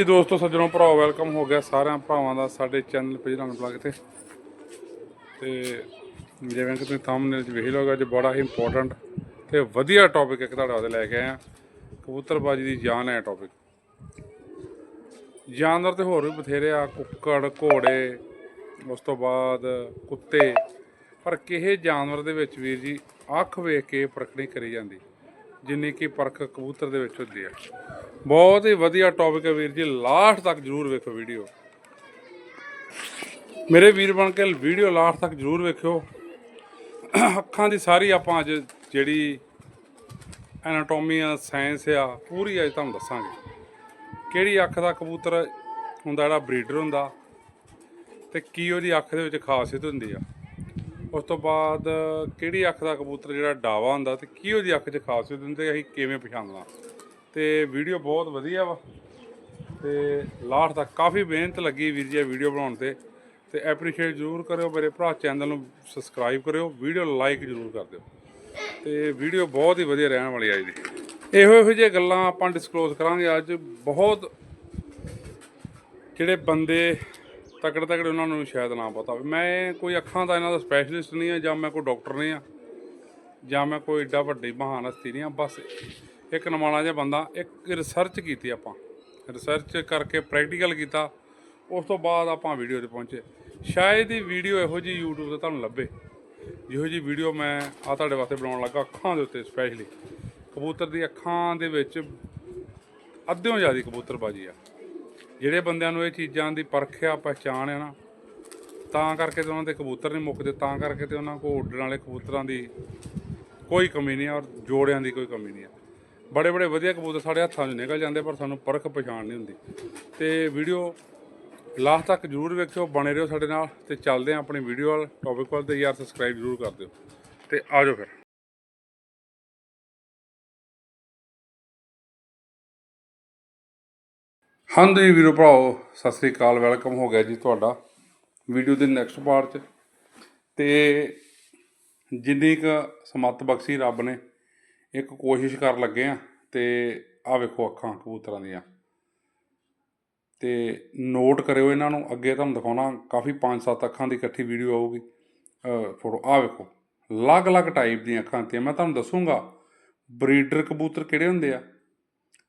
ਜੀ ਦੋਸਤੋ, ਸੱਜਣੋ ਭਰਾਓ ਵੈਲਕਮ ਹੋ ਗਿਆ ਸਾਰਿਆਂ ਭਰਾਵਾਂ ਦਾ ਸਾਡੇ ਚੈਨਲ ਪੇਜ ਰੰਗ ਤੇ। ਤੇ ਜਿਵੇਂ ਕਿ ਤੁਸੀਂ ਥੰਬਨੇਲ 'ਚ ਵੇਖ ਲਓਗੇ, ਅੱਜ ਬੜਾ ਹੀ ਇੰਪੋਰਟੈਂਟ ਤੇ ਵਧੀਆ ਟੌਪਿਕ ਇੱਕ ਤੁਹਾਡੇ ਵਾਸਤੇ ਲੈ ਕੇ ਆਏ ਆ ਕਬੂਤਰਬਾਜੀ ਦੀ ਜਾਨ ਹੈ ਟੌਪਿਕ ਜਾਨਵਰ ਤੇ ਹੋਰ ਵੀ ਬਥੇਰੇ ਆ, ਕੁੱਕੜ, ਘੋੜੇ, ਉਸ ਤੋਂ ਬਾਅਦ ਕੁੱਤੇ। ਪਰ ਕਿਹੇ ਜਾਨਵਰ ਦੇ ਵਿੱਚ ਵੀਰ ਜੀ, ਅੱਖ ਵੇਖ ਕੇ ਪਰਖ ਨਹੀਂ ਕਰੀ ਜਾਂਦੀ, ਜਿੰਨੀ ਕਿ ਪਰਖ ਕਬੂਤਰ ਦੇ ਵਿੱਚ ਹੁੰਦੀ ਆ। ਬਹੁਤ ਹੀ ਵਧੀਆ ਟੌਪਿਕ ਹੈ ਵੀਰ ਜੀ ਲਾਸਟ ਤੱਕ ਜਰੂਰ ਵੇਖੋ ਵੀਡੀਓ ਮੇਰੇ ਵੀਰ ਬਣ ਕੇ ਵੀਡੀਓ ਲਾਸਟ ਤੱਕ ਜਰੂਰ ਵੇਖਿਓ। ਅੱਖਾਂ ਦੀ ਸਾਰੀ ਆਪਾਂ ਅੱਜ ਜਿਹੜੀ ਐਨਾਟੋਮੀ ਆ ਸਾਇੰਸ ਆ, ਪੂਰੀ ਅੱਜ ਤੁਹਾਨੂੰ ਦੱਸਾਂਗੇ। ਕਿਹੜੀ ਅੱਖ ਦਾ ਕਬੂਤਰ ਹੁੰਦਾ, ਜਿਹੜਾ ਬਰੀਡਰ ਹੁੰਦਾ ਤੇ ਕੀ ਉਹਦੀ ਅੱਖ ਦੇ ਵਿੱਚ ਖਾਸੀਅਤ ਹੁੰਦੀ ਆ। ਉਸ ਤੋਂ ਬਾਅਦ ਕਿਹੜੀ ਅੱਖ ਦਾ ਕਬੂਤਰ ਜਿਹੜਾ ਡਾਵਾ ਹੁੰਦਾ ਤੇ ਕੀ ਉਹਦੀ ਅੱਖ 'ਚ ਖਾਸੀਅਤ ਹੁੰਦੀ ਤੇ ਅਸੀਂ ਕਿਵੇਂ ਪਛਾਣਨਾ। ਤੇ ਵੀਡੀਓ ਬਹੁਤ ਵਧੀਆ ਵਾ। ਤੇ ਲਾਸਟ ਤੱਕ ਕਾਫੀ ਮਿਹਨਤ ਲੱਗੀ ਵੀਰ ਜੀ ਵੀਡੀਓ ਬਣਾਉਣ ਤੇ। ਤੇ ਐਪਰੀਸ਼ੀਏਟ ਜ਼ਰੂਰ ਕਰਿਓ ਮੇਰੇ ਭਰਾ ਚੈਨਲ ਨੂੰ ਸਬਸਕ੍ਰਾਈਬ ਕਰਿਓ, ਵੀਡੀਓ ਲਾਈਕ ਜ਼ਰੂਰ ਕਰ ਦਿਓ। ਤੇ ਵੀਡੀਓ ਬਹੁਤ ਹੀ ਵਧੀਆ ਰਹਿਣ ਵਾਲੀ ਅੱਜ ਦੀ ਇਹੋ ਇਹੋ ਜਿਹੀਆਂ ਗੱਲਾਂ ਆਪਾਂ ਡਿਸਕਲੋਜ਼ ਕਰਾਂਗੇ ਅੱਜ। ਬਹੁਤ ਜਿਹੜੇ ਬੰਦੇ ਤਕੜੇ ਤਕੜੇ ਉਹਨਾਂ ਨੂੰ ਸ਼ਾਇਦ ਨਾ ਪਤਾ ਹੋਵੇ। ਮੈਂ ਕੋਈ ਅੱਖਾਂ ਦਾ ਇਹਨਾਂ ਦਾ ਸਪੈਸ਼ਲਿਸਟ ਨਹੀਂ ਆ, ਜਾਂ ਮੈਂ ਕੋਈ ਡਾਕਟਰ ਨਹੀਂ ਆ, ਜਾਂ ਮੈਂ ਕੋਈ ਏਡਾ ਵੱਡੀ ਮਹਾਨ ਹਸਤੀ ਨਹੀਂ ਆ, ਬਸ ਇੱਕ ਨਮਾਣਾ ਜਿਹਾ ਬੰਦਾ, ਇੱਕ ਰਿਸਰਚ ਕੀਤੀ ਆਪਾਂ। ਰਿਸਰਚ ਕਰਕੇ ਪ੍ਰੈਕਟੀਕਲ ਕੀਤਾ। ਉਸ ਤੋਂ ਬਾਅਦ ਆਪਾਂ ਵੀਡੀਓ ਤੇ ਪਹੁੰਚੇ। ਸ਼ਾਇਦ ਇਹ ਵੀਡੀਓ ਇਹੋ ਜੀ YouTube ਤੇ ਤੁਹਾਨੂੰ ਲੱਭੇ। ਜਿਹੋ ਜੀ ਵੀਡੀਓ ਮੈਂ ਆ ਤੁਹਾਡੇ ਵਾਸਤੇ ਬਣਾਉਣ ਲੱਗਾ ਅੱਖਾਂ ਦੇ ਉੱਤੇ ਸਪੈਸ਼ਲੀ ਕਬੂਤਰ ਦੀ ਅੱਖਾਂ ਦੇ ਵਿੱਚ ਅੱਧਿਓਂ ਜ਼ਿਆਦਾ ਕਬੂਤਰਬਾਜੀ ਆ। ਜਿਹੜੇ ਬੰਦਿਆਂ ਨੂੰ ਇਹ ਚੀਜ਼ਾਂ ਦੀ ਪਰਖਿਆ ਆ ਪਹਿਚਾਣ ਆ ਨਾ, ਤਾਂ ਕਰਕੇ ਤੇ ਉਹਨਾਂ ਦੇ ਕਬੂਤਰ ਨਹੀਂ ਮੁੱਕਦੇ, ਤਾਂ ਕਰਕੇ ਤੇ ਉਹਨਾਂ ਕੋਲ ਉੱਡਣ ਵਾਲੇ ਕਬੂਤਰਾਂ ਦੀ ਕੋਈ ਕਮੀ ਨਹੀਂ ਔਰ ਜੋੜਿਆਂ ਦੀ ਕੋਈ ਕਮੀ ਨਹੀਂ ਆ। ਬੜੇ ਬੜੇ ਵਧੀਆ ਕਬੂਤਰ ਸਾਡੇ ਹੱਥਾਂ 'ਚ ਨਿਕਲ ਜਾਂਦੇ, ਪਰ ਸਾਨੂੰ ਪਰਖ ਪਛਾਣ ਨਹੀਂ ਹੁੰਦੀ। ਤੇ ਵੀਡੀਓ ਲਾਸਟ ਤੱਕ ਜਰੂਰ ਵੇਖਿਓ, ਬਣੇ ਰਹੋ ਸਾਡੇ ਨਾਲ ਤੇ ਚੱਲਦੇ ਆਂ ਆਪਣੀ ਵੀਡੀਓ ਵਾਲ। ਟੌਪਿਕ ਵੱਲ ਤੇ ਯਾਰ ਸਬਸਕ੍ਰਾਈਬ ਜਰੂਰ ਕਰ ਦਿਓ। ਤੇ ਆਜੋ ਫਿਰ। ਹਾਂਜੀ ਵੀਰੋ ਭਰਾਓ, ਸਤਿ ਸ੍ਰੀ ਅਕਾਲ, ਵੈਲਕਮ ਹੋ ਗਿਆ ਜੀ ਤੁਹਾਡਾ ਵੀਡੀਓ ਦੇ ਨੈਕਸਟ ਪਾਰਟ 'ਚ। ਤੇ ਜਿੰਨੀ ਕੁ ਸਮੱਤ ਬਖਸ਼ੀ ਰੱਬ ਨੇ ਇੱਕ ਕੋਸ਼ਿਸ਼ ਕਰਨ ਲੱਗੇ ਆ ਤੇ ਆ ਵੇਖੋ ਅੱਖਾਂ ਕਬੂਤਰਾਂ ਦੀਆਂ। ਤੇ ਨੋਟ ਕਰਿਓ ਇਹਨਾਂ ਨੂੰ, ਅੱਗੇ ਤੁਹਾਨੂੰ ਦਿਖਾਉਣਾ, ਕਾਫੀ 5-7 ਅੱਖਾਂ ਦੀ ਇਕੱਠੀ ਵੀਡੀਓ ਆਊਗੀ। ਫੋਟੋ ਆ ਵੇਖੋ, ਅਲੱਗ-ਅਲੱਗ ਟਾਈਪ ਦੀਆਂ ਅੱਖਾਂ ਤੇ ਮੈਂ ਤੁਹਾਨੂੰ ਦੱਸੂਗਾ ਬਰੀਡਰ ਕਬੂਤਰ ਕਿਹੜੇ ਹੁੰਦੇ ਆ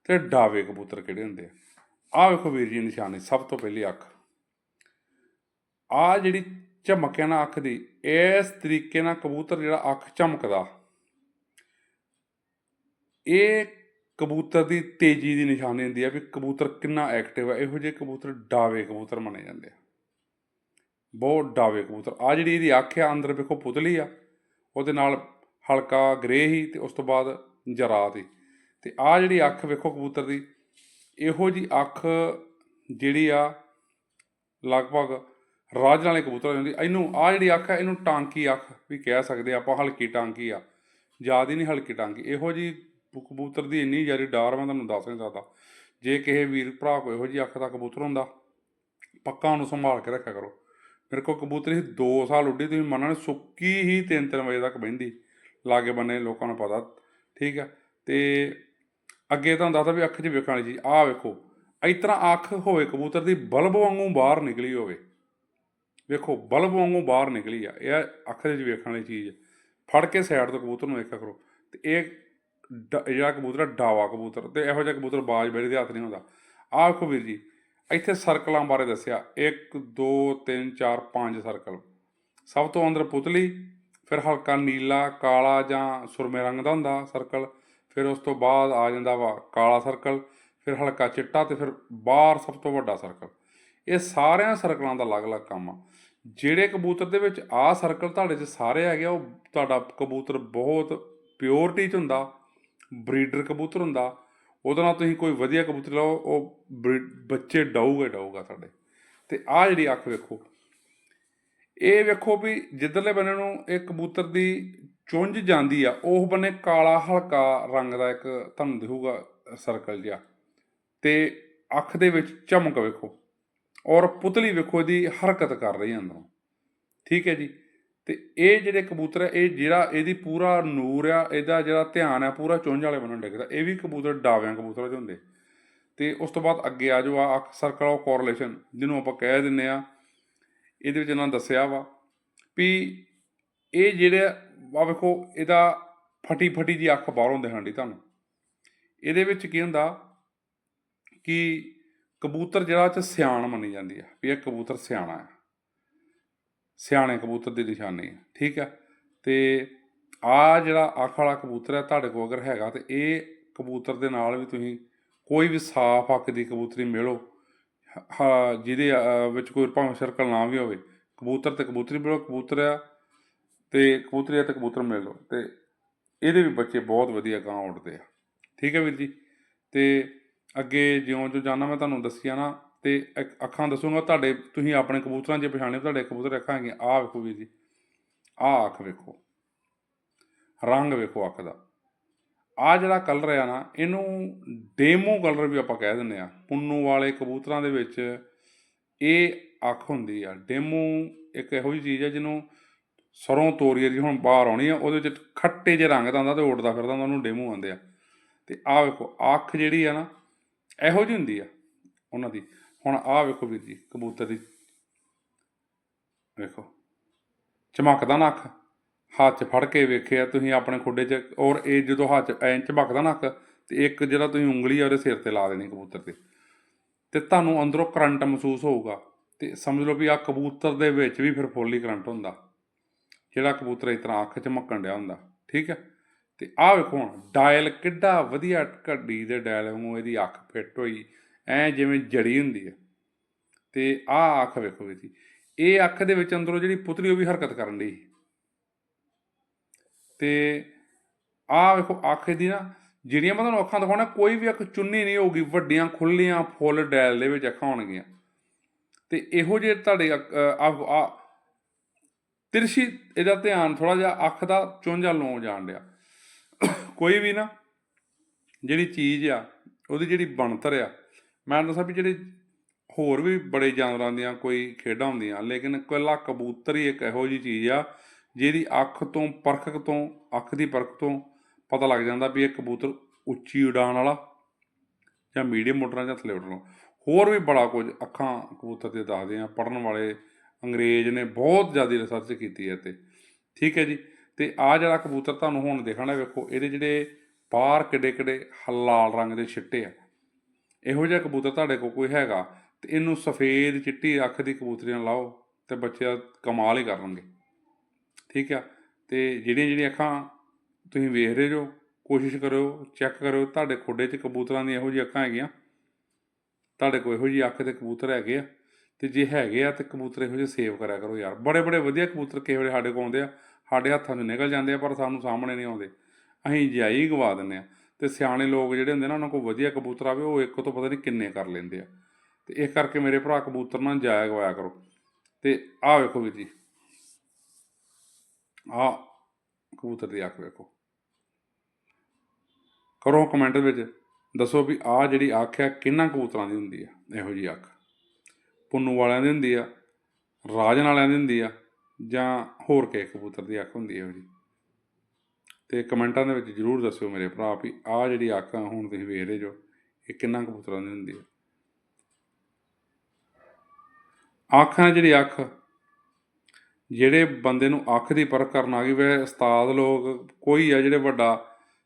ਤੇ ਡਾਵੇ ਕਬੂਤਰ ਕਿਹੜੇ ਹੁੰਦੇ ਆ। ਆ ਵੇਖੋ ਵੀਰ ਜੀ ਨਿਸ਼ਾਨੀ, ਸਭ ਤੋਂ ਪਹਿਲੀ ਅੱਖ। ਆ ਜਿਹੜੀ ਝਮਕਿਆ ਨਾ ਅੱਖ ਦੀ, ਇਸ ਤਰੀਕੇ ਨਾਲ ਕਬੂਤਰ ਜਿਹੜਾ ਅੱਖ ਚਮਕਦਾ ਇਹ ਕਬੂਤਰ ਦੀ ਤੇਜ਼ੀ ਦੀ ਨਿਸ਼ਾਨੀ ਹੁੰਦੀ ਆ ਵੀ ਕਬੂਤਰ ਕਿੰਨਾ ਐਕਟਿਵ ਆ, ਇਹੋ ਜਿਹੇ ਕਬੂਤਰ ਡਾਵੇ ਕਬੂਤਰ ਮੰਨੇ ਜਾਂਦੇ ਆ। ਬਹੁਤ ਡਾਵੇ ਕਬੂਤਰ। ਆ ਜਿਹੜੀ ਇਹਦੀ ਅੱਖ ਆ, ਅੰਦਰ ਵੇਖੋ ਪੁਤਲੀ ਆ, ਉਹਦੇ ਨਾਲ ਹਲਕਾ ਗ੍ਰੇ ਹੀ ਤੇ ਉਸ ਤੋਂ ਬਾਅਦ ਜਰਾ ਦੀ ਤੇ ਆ ਜਿਹੜੀ ਅੱਖ ਵੇਖੋ ਕਬੂਤਰ ਦੀ, ਇਹੋ ਜੀ ਅੱਖ ਜਿਹੜੀ ਆ, ਲਗਭਗ ਰਾਜ ਵਾਲੇ ਕਬੂਤਰ ਹੋ ਇਹਨੂੰ ਆ ਜਿਹੜੀ ਅੱਖ ਆ, ਇਹਨੂੰ ਟਾਂਕੀ ਅੱਖ ਵੀ ਕਹਿ ਸਕਦੇ ਆ ਆਪਾਂ, ਹਲਕੀ ਟਾਂਕੀ ਆ। ਜ਼ਿਆਦਾ ਨਹੀਂ ਹਲਕੀ ਟਾਂਕੀ, ਇਹੋ ਜੀ ਕਬੂਤਰ ਦੀ ਇੰਨੀ ਜ਼ਿਆਦਾ ਡਾਰ ਮੈਂ ਤੁਹਾਨੂੰ ਦੱਸ ਨਹੀਂ ਸਕਦਾ। ਜੇ ਕਿਸੇ ਵੀਰ ਭਰਾ ਕੋਈ ਇਹੋ ਜੀ ਅੱਖ ਦਾ ਕਬੂਤਰ ਹੁੰਦਾ, ਪੱਕਾ ਉਹਨੂੰ ਸੰਭਾਲ ਕੇ ਰੱਖਿਆ ਕਰੋ। ਮੇਰੇ ਕੋਲ ਕਬੂਤਰ ਸੀ 2 ਸਾਲ ਉੱਡੀ, ਤੁਸੀਂ ਮੰਨਣਾ ਸੁੱਕੀ ਹੀ 3-3 ਵਜੇ ਤੱਕ ਬਹਿੰਦੀ। ਲਾਗੇ ਬੰਨੇ ਲੋਕਾਂ ਨੂੰ ਪਤਾ, ਠੀਕ ਹੈ ਤੇ ਅੱਗੇ ਤੁਹਾਨੂੰ ਦੱਸਦਾ ਵੀ ਅੱਖ 'ਚ ਵੇਖਣ ਵਾਲੀ ਚੀਜ਼, ਆਹ ਵੇਖੋ, ਇਸ ਤਰ੍ਹਾਂ ਅੱਖ ਹੋਵੇ ਕਬੂਤਰ ਦੀ, ਬਲਬ ਵਾਂਗੂ ਬਾਹਰ ਨਿਕਲੀ ਹੋਵੇ। ਵੇਖੋ, ਬਲਬ ਵਾਂਗੂ ਬਾਹਰ ਨਿਕਲੀ ਆ, ਇਹ ਅੱਖ ਦੇ ਵਿੱਚ ਵੇਖਣ ਵਾਲੀ ਚੀਜ਼ ਫੜ ਕੇ ਸਾਈਡ ਤੋਂ ਕਬੂਤਰ ਨੂੰ ਵੇਖਿਆ ਕਰੋ। ਤੇ ਇਹ ਡ- ਜਿਹੜਾ ਕਬੂਤਰ ਆ, ਡਾਵਾ ਕਬੂਤਰ ਤੇ ਇਹੋ ਜਿਹਾ ਕਬੂਤਰ ਬਾਜ ਬੇੜੇ ਦੇ ਹੱਥ ਨਹੀਂ ਹੁੰਦਾ। ਆਹ ਵੇਖੋ ਵੀਰ ਜੀ ਇੱਥੇ ਸਰਕਲਾਂ ਬਾਰੇ ਦੱਸਿਆ। 1 2 3 4 5 ਸਰਕਲ। ਸਭ ਤੋਂ ਅੰਦਰ ਪੁਤਲੀ ਫਿਰ ਹਲਕਾ ਨੀਲਾ ਕਾਲਾ ਜਾਂ ਸੁਰਮੇ ਰੰਗ ਦਾ ਹੁੰਦਾ ਸਰਕਲ। ਫਿਰ ਉਸ ਤੋਂ ਬਾਅਦ ਆ ਜਾਂਦਾ ਵਾ ਕਾਲਾ ਸਰਕਲ ਫਿਰ ਹਲਕਾ ਚਿੱਟਾ ਤੇ ਫਿਰ ਬਾਹਰ ਸਭ ਤੋਂ ਵੱਡਾ ਸਰਕਲ। ਇਹ ਸਾਰਿਆਂ ਸਰਕਲਾਂ ਦਾ ਅਲੱਗ-ਅਲੱਗ ਕੰਮ ਆ। ਜਿਹੜੇ ਕਬੂਤਰ ਦੇ ਵਿੱਚ ਆ ਸਰਕਲ ਤੁਹਾਡੇ 'ਚ ਸਾਰੇ ਹੈਗੇ ਆ ਉਹ ਤੁਹਾਡਾ ਕਬੂਤਰ ਬਹੁਤ ਪਿਓਰਟੀ 'ਚ ਹੁੰਦਾ। ਬਰੀਡਰ ਕਬੂਤਰ ਹੁੰਦਾ, ਉਹਦੇ ਨਾਲ ਤੁਸੀਂ ਕੋਈ ਵਧੀਆ ਕਬੂਤਰ ਲਾਓ, ਉਹ ਬਰੀ- ਬੱਚੇ ਡਾਊਗਾ ਹੀ ਡਾਊਗਾ ਤੁਹਾਡੇ। ਤੇ ਆ ਜਿਹੜੀ ਅੱਖ ਵੇਖੋ, ਇਹ ਵੇਖੋ ਵੀ ਜਿੱਧਰਲੇ ਬੰਨੇ ਨੂੰ ਇਹ ਕਬੂਤਰ ਦੀ ਚੁੰਝ ਜਾਂਦੀ ਆ, ਉਹ ਬੰਨੇ ਕਾਲਾ, ਹਲਕਾ ਰੰਗ ਦਾ ਇੱਕ ਤੁਹਾਨੂੰ ਦਿਖੂਗਾ ਸਰਕਲ ਜਿਹਾ। ਤੇ ਅੱਖ ਦੇ ਵਿੱਚ ਚਮਕ ਵੇਖੋ, ਔਰ ਪੁਤਲੀ ਵੇਖੋ, ਇਹਦੀ ਹਰਕਤ ਕਰ ਰਹੀ ਹੈ ਅੰਦਰੋਂ। ਠੀਕ ਹੈ ਜੀ? ਤੇ ਇਹ ਜਿਹੜੇ ਕਬੂਤਰ ਹੈ ਇਹ ਜਿਹੜਾ ਇਹਦੀ ਪੂਰਾ ਨੂਰ ਆ, ਇਹਦਾ ਜਿਹੜਾ ਧਿਆਨ ਆ, ਪੂਰਾ ਚੁੰਝ ਵਾਲੇ ਬੰਨੋਂ ਡਿੱਗਦਾ। ਇਹ ਵੀ ਕਬੂਤਰ ਡਾਵਿਆਂ ਕਬੂਤਰ ਚ ਹੁੰਦੇ। ਤੇ ਉਸ ਤੋਂ ਬਾਅਦ ਅੱਗੇ ਆ ਜਾਓ, ਆ ਅੱਖ ਸਰਕਲ ਆਫ ਕੋਰਿਲੇਸ਼ਨ ਜਿਹਨੂੰ ਆਪਾਂ ਕਹਿ ਦਿੰਨੇ ਆ। ਇਹਦੇ ਵਿੱਚ ਇਹਨਾਂ ਦੱਸਿਆ ਵਾ ਵੀ ਇਹ ਜਿਹੜੇ ਆ ਵੇਖੋ, ਇਹਦਾ ਫਟੀ ਫਟੀ ਜੀ ਅੱਖ ਬਾਹਰੋਂ ਦਿਖਾਂਦੀ ਤੁਹਾਨੂੰ। ਇਹਦੇ ਵਿੱਚ ਕੀ ਹੁੰਦਾ ਕਿ ਕਬੂਤਰ ਜਿਹੜਾ ਚ ਸਿਆਣ ਮੰਨੀ ਜਾਂਦੀ ਆ, ਵੀ ਇਹ ਕਬੂਤਰ ਸਿਆਣਾ ਹੈ ਸਿਆਣੇ ਕਬੂਤਰ ਦੀ ਨਿਸ਼ਾਨੀ ਹੈ, ਠੀਕ ਹੈ? ਤੇ ਆ ਜਿਹੜਾ ਅੱਖ ਵਾਲਾ ਕਬੂਤਰ ਹੈ ਤੁਹਾਡੇ ਕੋਲ ਅਗਰ ਹੈਗਾ ਤੇ ਇਹ ਕਬੂਤਰ ਦੇ ਨਾਲ ਵੀ ਤੁਸੀਂ ਕੋਈ ਵੀ ਸਾਫ਼ ਅੱਖ ਦੀ ਕਬੂਤਰੀ ਮਿਲੋ, ਹ- ਹ- ਜਿਹਦੇ ਵਿੱਚ ਕੋਈ ਭਾਵੇਂ ਸਰਕਲ ਨਾ ਵੀ ਹੋਵੇ, ਕਬੂਤਰ ਤੇ ਕਬੂਤਰੀ ਮਿਲੋ, ਕਬੂਤਰ ਆ ਤੇ ਕਬੂਤਰੀ ਆ ਤੇ ਕਬੂਤਰ ਮਿਲ ਲਓ, ਤੇ ਇਹਦੇ ਵੀ ਬੱਚੇ ਬਹੁਤ ਵਧੀਆ ਗਾਂ ਉੱਡਦੇ ਆ, ਠੀਕ ਹੈ ਵੀਰ ਜੀ? ਤੇ ਅੱਗੇ ਜਿਉਂ ਜਿਉਂ ਜਾਣਾ ਮੈਂ ਤੁਹਾਨੂੰ ਦੱਸਿਆ ਨਾ ਤੇ ਅੱਖ- ਅੱਖਾਂ ਦੱਸੂਗਾ ਤੁਹਾਡੇ, ਤੁਸੀਂ ਆਪਣੇ ਕਬੂਤਰਾਂ ਜੇ ਪਛਾਣੇ ਤੁਹਾਡੇ ਕਬੂਤਰ ਅੱਖਾਂ ਹੈਗੀਆਂ ਆਹ ਵੇਖੋ ਵੀਰ ਜੀ। ਆਹ ਅੱਖ ਵੇਖੋ। ਰੰਗ ਵੇਖੋ ਅੱਖ ਦਾ। ਆ ਜਿਹੜਾ ਕਲਰ ਆ ਨਾ, ਇਹਨੂੰ ਡੇਮੋ ਕਲਰ ਵੀ ਆਪਾਂ ਕਹਿ ਦਿੰਦੇ ਆ। ਪੁੰਨੂ ਵਾਲੇ ਕਬੂਤਰਾਂ ਦੇ ਵਿੱਚ ਇਹ ਅੱਖ ਹੁੰਦੀ ਆ। ਡੇਮੋ ਇੱਕ ਇਹੋ ਜਿਹੀ ਚੀਜ਼ ਆ ਜਿਹਨੂੰ ਸਰੋਂ ਤੋਰੀਏ ਜੀ ਹੁਣ ਬਾਹਰ ਆਉਣੀ ਆ, ਉਹਦੇ ਵਿੱਚ ਖੱਟੇ ਜਿਹੇ ਰੰਗ ਦਾ ਹੁੰਦਾ ਤੇ ਉੱਡਦਾ ਫਿਰਦਾ ਹੁੰਦਾ, ਉਹਨੂੰ ਡੇਮੋ ਆਉਂਦੇ ਆ। ਤੇ ਆਹ ਵੇਖੋ, ਅੱਖ ਜਿਹੜੀ ਆ ਨਾ, ਇਹੋ ਜਿਹੀ ਹੁੰਦੀ ਆ, ਉਹਨਾਂ ਦੀ। ਹੁਣ ਆਹ ਵੇਖੋ ਵੀਰ ਜੀ, ਕਬੂਤਰ ਦੀ। ਵੇਖੋ। ਚਮਕਦਾ ਨੱਕ। ਹੱਥ 'ਚ ਫੜ ਕੇ ਵੇਖਿਆ, ਤੁਸੀਂ ਆਪਣੇ ਖੁੱਡੇ 'ਚ, ਔਰ ਇਹ ਜਦੋਂ ਹੱਥ 'ਚ ਐਂ ਚਮਕਦਾ ਨੱਕ, ਤੇ ਇੱਕ ਜਿਹੜਾ ਤੁਸੀਂ ਉਂਗਲੀ ਆ ਉਹਦੇ ਸਿਰ ਤੇ ਲਾ ਦੇਣੀ ਕਬੂਤਰ ਤੇ। ਤੇ ਤੁਹਾਨੂੰ ਅੰਦਰੋਂ ਕਰੰਟ ਮਹਿਸੂਸ ਹੋਊਗਾ। ਤੇ ਸਮਝ ਲਓ ਵੀ ਆ ਕਬੂਤਰ ਦੇ ਵਿੱਚ ਵੀ ਫਿਰ ਫੁੱਲੀ ਕਰੰਟ ਹੁੰਦਾ। ਜਿਹੜਾ ਕਬੂਤਰ ਇਸ ਤਰ੍ਹਾਂ ਅੱਖ 'ਚ ਮੱਕਣ ਡਿਆ ਹੁੰਦਾ। ਠੀਕ ਹੈ ਤੇ ਆਹ ਵੇਖੋ ਹੁਣ, ਡਾਇਲ ਕਿੱਡਾ ਵਧੀਆ ਘੱਡੀ ਦੇ ਡਾਇਲ ਵਾਂਗੂ ਇਹਦੀ ਅੱਖ ਫਿੱਟ ਹੋਈ। ਐ ਜਿਵੇਂ ਜੜੀ ਹੁੰਦੀ ਹੈ ਤੇ ਆਹ ਅੱਖ ਵੇਖੋ ਵੀ ਜੀ, ਇਹ ਅੱਖ ਦੇ ਵਿੱਚ ਅੰਦਰੋਂ ਜਿਹੜੀ ਪੁਤਲੀ ਉਹ ਵੀ ਹਰਕਤ ਕਰਨ ਦੀ ਤੇ ਆਹ ਵੇਖੋ ਅੱਖ ਦੀ ਨਾ, ਜਿਹੜੀਆਂ ਮੈਂ ਤੁਹਾਨੂੰ ਅੱਖਾਂ ਦਿਖਾਉਣਾ, ਕੋਈ ਵੀ ਅੱਖ ਚੁੰਨੀ ਨਹੀਂ ਹੋਊਗੀ, ਵੱਡੀਆਂ ਖੁੱਲੀਆਂ ਫੁੱਲ ਡੈਲ ਦੇ ਵਿੱਚ ਅੱਖਾਂ ਹੋਣਗੀਆਂ। ਤੇ ਇਹੋ ਜਿਹੇ ਤੁਹਾਡੇ ਅੱਖ- ਆ ਆ ਇਹਦਾ ਧਿਆਨ ਥੋੜਾ ਜਿਹਾ ਅੱਖ ਦਾ ਚੁੰਝਾ ਲੋ ਜਾਣ ਡਿਆ। ਕੋਈ ਵੀ ਨਾ, ਜਿਹੜੀ ਚੀਜ਼ ਆ, ਉਹਦੀ ਜਿਹੜੀ ਬਣਤਰ ਆ ਮੈਂ ਦੱਸਾਂ ਵੀ ਜਿਹੜੇ ਹੋਰ ਵੀ ਬੜੇ ਜਾਨਵਰਾਂ ਦੀਆਂ ਕੋਈ ਖੇਡਾਂ ਹੁੰਦੀਆਂ, ਲੇਕਿਨ ਇਕੱਲਾ ਕਬੂਤਰ ਹੀ ਇੱਕ ਇਹੋ ਜਿਹੀ ਚੀਜ਼ ਆ, ਜਿਹਦੀ ਅੱਖ ਤੋਂ ਪਰਖ ਤੋਂ, ਅੱਖ ਦੀ ਪਰਖ ਤੋਂ ਪਤਾ ਲੱਗ ਜਾਂਦਾ ਵੀ ਇਹ ਕਬੂਤਰ ਉੱਚੀ ਉਡਾਣ ਵਾਲਾ ਜਾਂ ਮੀਡੀਅਮ ਉੱਡਣਾ ਜਾਂ ਥੱਲੇ ਉੱਡਣਾ ਹੋਰ ਵੀ ਬੜਾ ਕੁਝ ਅੱਖਾਂ ਕਬੂਤਰ ਤੇ ਦੱਸਦੇ ਆ ਪੜਨ ਵਾਲੇ ਅੰਗਰੇਜ਼ ਨੇ ਬਹੁਤ ਜ਼ਿਆਦਾ ਰਿਸਰਚ ਕੀਤੀ ਹੈ ਤੇ ਠੀਕ ਹੈ ਜੀ? ਤੇ ਆ ਜਿਹੜਾ ਕਬੂਤਰ ਤੁਹਾਨੂੰ ਹੁਣ ਦੇਖਣਾ ਵੇਖੋ, ਇਹਦੇ ਜਿਹੜੇ ਬਾਹਰ ਕਿੱਡੇ ਕਿੱਡੇ ਲਾਲ ਰੰਗ ਦੇ ਛਿੱਟੇ ਆ। ਇਹੋ ਜਿਹਾ ਕਬੂਤਰ ਤੁਹਾਡੇ ਕੋਲ ਕੋਈ ਹੈਗਾ ਤੇ ਇਹਨੂੰ ਸਫੇਦ ਚਿੱਟੀ ਅੱਖ ਦੀ ਕਬੂਤਰੀਆਂ ਲਾਓ ਤੇ ਬੱਚੇ ਕਮਾਲ ਹੀ ਕਰਨਗੇ। ਠੀਕ ਆ? ਤੇ ਜਿਹੜੀਆਂ ਜਿਹੜੀਆਂ ਅੱਖਾਂ ਤੁਸੀਂ ਵੇਖ ਰਹੇ ਜੋ ਕੋਸ਼ਿਸ਼ ਕਰਿਓ, ਚੈੱਕ ਕਰਿਓ, ਤੁਹਾਡੇ ਖੋਡੇ 'ਚ ਕਬੂਤਰਾਂ ਦੀਆਂ ਇਹੋ ਜਿਹੀਆਂ ਅੱਖਾਂ ਹੈਗੀਆਂ। ਤੁਹਾਡੇ ਕੋਲ ਇਹੋ ਜਿਹੀ ਅੱਖ ਦੇ ਕਬੂਤਰ ਹੈਗੇ ਆ ਤੇ ਜੇ ਹੈਗੇ ਆ ਤੇ ਕਬੂਤਰ ਇਹੋ ਜਿਹੇ ਸੇਵ ਕਰਿਆ ਕਰੋ ਯਾਰ। ਬੜੇ ਬੜੇ ਵਧੀਆ ਕਬੂਤਰ ਕਿਸੇ ਵੇਲੇ ਸਾਡੇ ਕੋਲ ਆਉਂਦੇ ਆ, ਸਾਡੇ ਹੱਥਾਂ 'ਚੋਂ ਨਿਕਲ ਜਾਂਦੇ ਆ ਪਰ ਸਾਨੂੰ ਸਾਹਮਣੇ ਨਹੀਂ ਆਉਂਦੇ। ਅਸੀਂ ਜਾਈ ਗਵਾ ਦਿੰਦੇ ਆ। ਤੇ ਸਿਆਣੇ ਲੋਕ ਜਿਹੜੇ ਹੁੰਦੇ ਨਾ, ਉਹਨਾਂ ਕੋਲ ਵਧੀਆ ਕਬੂਤਰ ਆਵੇ, ਉਹ ਇੱਕ ਤੋਂ ਪਤਾ ਨਹੀਂ ਕਿੰਨੇ ਕਰ ਲੈਂਦੇ ਆ। ਤੇ ਇਸ ਕਰਕੇ ਮੇਰੇ ਭਰਾ ਕਬੂਤਰ ਨਾਲ ਜਾਇਆ ਗਵਾਇਆ ਕਰੋ। ਤੇ ਆਹ ਵੇਖੋ ਵੀਰ ਜੀ। ਆਹ ਕਬੂਤਰ ਦੀ ਅੱਖ ਵੇਖੋ। ਕਰੋ ਕਮੈਂਟ ਵਿੱਚ ਦੱਸੋ ਵੀ ਆਹ ਜਿਹੜੀ ਅੱਖ ਹੈ ਕਿੰਨਾ ਕਬੂਤਰਾਂ ਦੀ ਹੁੰਦੀ ਆ? ਇਹੋ ਜੀ ਅੱਖ। ਪੁੰਨੂ ਵਾਲਿਆਂ ਦੀ ਹੁੰਦੀ ਆ, ਰਾਜਨ ਵਾਲਿਆਂ ਦੀ ਹੁੰਦੀ ਆ, ਜਾਂ ਹੋਰ ਕਿਸੇ ਕਬੂਤਰ ਦੀ ਅੱਖ ਹੁੰਦੀ ਹੈ ਇਹੋ ਜੀ ਤੇ ਕਮੈਂਟਾਂ ਦੇ ਵਿੱਚ ਜਰੂਰ ਦੱਸਿਓ ਮੇਰੇ ਭਰਾ ਵੀ ਆਹ ਜਿਹੜੀ ਅੱਖ ਹੁਣ ਤੁਸੀਂ ਵੇਖ ਰਹੇ ਜੋ, ਇਹ ਕਿੰਨਾ ਕਬੂਤਰਾਂ ਦੀ ਹੁੰਦੀ ਹੈ। ਅੱਖ ਹੈ ਜਿਹੜੀ ਅੱਖ, ਜਿਹੜੇ ਬੰਦੇ ਨੂੰ ਅੱਖ ਦੀ ਪਰਖ ਕਰਨ ਆ ਗਈ, ਵੇ ਉਸਤਾਦ ਲੋਕ ਕੋਈ ਆ ਜਿਹੜੇ ਵੱਡਾ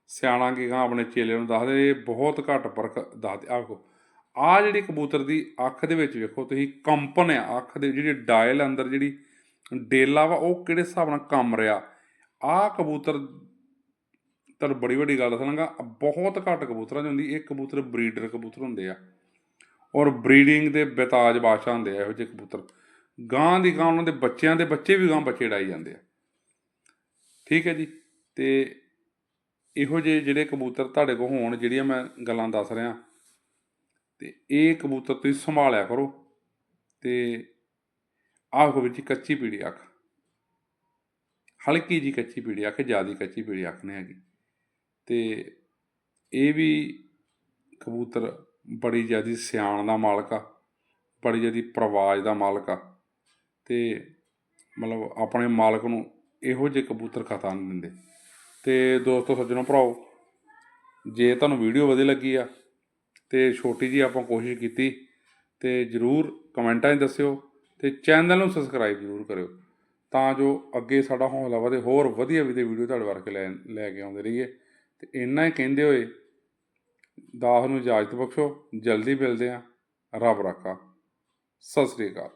ਸਿਆਣਾ ਕੀ ਗਾ ਆਪਣੇ ਚੇਲੇ ਨੂੰ ਦੱਸਦੇ, ਇਹ ਬਹੁਤ ਘੱਟ ਪਰਖ ਦੱਸਦੇ। ਆ ਵੇਖੋ ਆ ਜਿਹੜੀ ਕਬੂਤਰ ਦੀ ਅੱਖ ਦੇ ਵਿੱਚ ਵੇਖੋ ਤੁਸੀਂ, ਕੰਪਨ ਆ ਅੱਖ ਦੇ, ਜਿਹੜੀ ਡਾਇਲ ਅੰਦਰ ਜਿਹੜੀ ਡੇਲਾ ਵਾ, ਉਹ ਕਿਹੜੇ ਹਿਸਾਬ ਨਾਲ ਕੰਮ ਰਿਹਾ? ਆ ਕਬੂਤਰ ਤੁਹਾਨੂੰ ਬੜੀ ਵੱਡੀ ਗੱਲ ਦੱਸਾਂਗਾ ਬਹੁਤ ਘੱਟ ਕਬੂਤਰਾਂ 'ਚ ਹੁੰਦੀ, ਇਹ ਕਬੂਤਰ ਬਰੀਡਰ ਕਬੂਤਰ ਹੁੰਦੇ ਆ। ਔਰ ਬਰੀਡਿੰਗ ਦੇ ਬੇਤਾਜ ਬਾਦਸ਼ਾਹ ਹੁੰਦੇ ਆ ਇਹੋ ਜਿਹੇ ਕਬੂਤਰ। ਗਾਂ ਦੀ ਗਾਂ ਉਹਨਾਂ ਦੇ ਬੱਚਿਆਂ ਦੇ ਬੱਚੇ ਵੀ ਗਾਂ ਬੱਚੇ ਡਾਈ ਜਾਂਦੇ ਆ। ਠੀਕ ਹੈ ਜੀ? ਤੇ ਇਹੋ ਜਿਹੇ ਜਿਹੜੇ ਕਬੂਤਰ ਤੁਹਾਡੇ ਕੋਲ ਹੋਣ, ਜਿਹੜੀਆਂ ਮੈਂ ਗੱਲਾਂ ਦੱਸ ਰਿਹਾ, ਤੇ ਇਹ ਕਬੂਤਰ ਤੁਸੀਂ ਸੰਭਾਲਿਆ ਕਰੋ, ਤੇ ਆਹ ਵਿੱਚ ਕੱਚੀ ਪੀੜੀ ਅੱਖ। ਹਲਕੀ ਜੀ ਕੱਚੀ ਪੀੜੀ ਅੱਖ, ਜ਼ਿਆਦਾ ਕੱਚੀ ਪੀੜੀ ਅੱਖ ਨਹੀਂ ਹੈਗੀ। ਅਤੇ ਇਹ ਵੀ ਕਬੂਤਰ ਬੜੀ ਜ਼ਿਆਦਾ ਸਿਆਣ ਦਾ ਮਾਲਕ ਆ, ਬੜੀ ਜ਼ਿਆਦਾ ਪਰਵਾਜ਼ ਦਾ ਮਾਲਕ ਆ ਅਤੇ ਮਤਲਬ ਆਪਣੇ ਮਾਲਕ ਨੂੰ ਇਹੋ ਜਿਹੇ ਕਬੂਤਰ ਖਤਾ ਨਹੀਂ ਦਿੰਦੇ। ਅਤੇ ਦੋਸਤੋ, ਸੱਜਣੋ, ਭਰਾਓ, ਜੇ ਤੁਹਾਨੂੰ ਵੀਡੀਓ ਵਧੀਆ ਲੱਗੀ ਆ ਤੇ ਛੋਟੀ ਜੀ ਆਪਾਂ ਕੋਸ਼ਿਸ਼ ਕੀਤੀ ਤੇ ਜਰੂਰ ਕਮੈਂਟਾਂ 'ਚ ਦੱਸਿਓ ਤੇ ਚੈਨਲ ਨੂੰ ਸਬਸਕ੍ਰਾਈਬ ਜਰੂਰ ਕਰਿਓ ਤਾਂ ਜੋ ਅੱਗੇ ਸਾਡਾ ਹੌਸਲਾ ਵਧੇ, ਹੋਰ ਵਧੀਆ ਵਧੀਆ ਵੀਡੀਓ ਤੁਹਾਡੇ ਵਰਗੇ ਲੈ ਲੈ ਕੇ ਆਉਂਦੇ ਰਹੀਏ। ਤੇ ਇੰਨਾ ਹੀ ਕਹਿੰਦੇ ਹੋਏ ਦਾਸ ਨੂੰ ਇਜਾਜ਼ਤ ਬਖਸ਼ੋ, ਜਲਦੀ ਮਿਲਦੇ ਹਾਂ। ਰੱਬ ਰਾਖਾ। ਸਤਿ ਸ੍ਰੀ ਅਕਾਲ।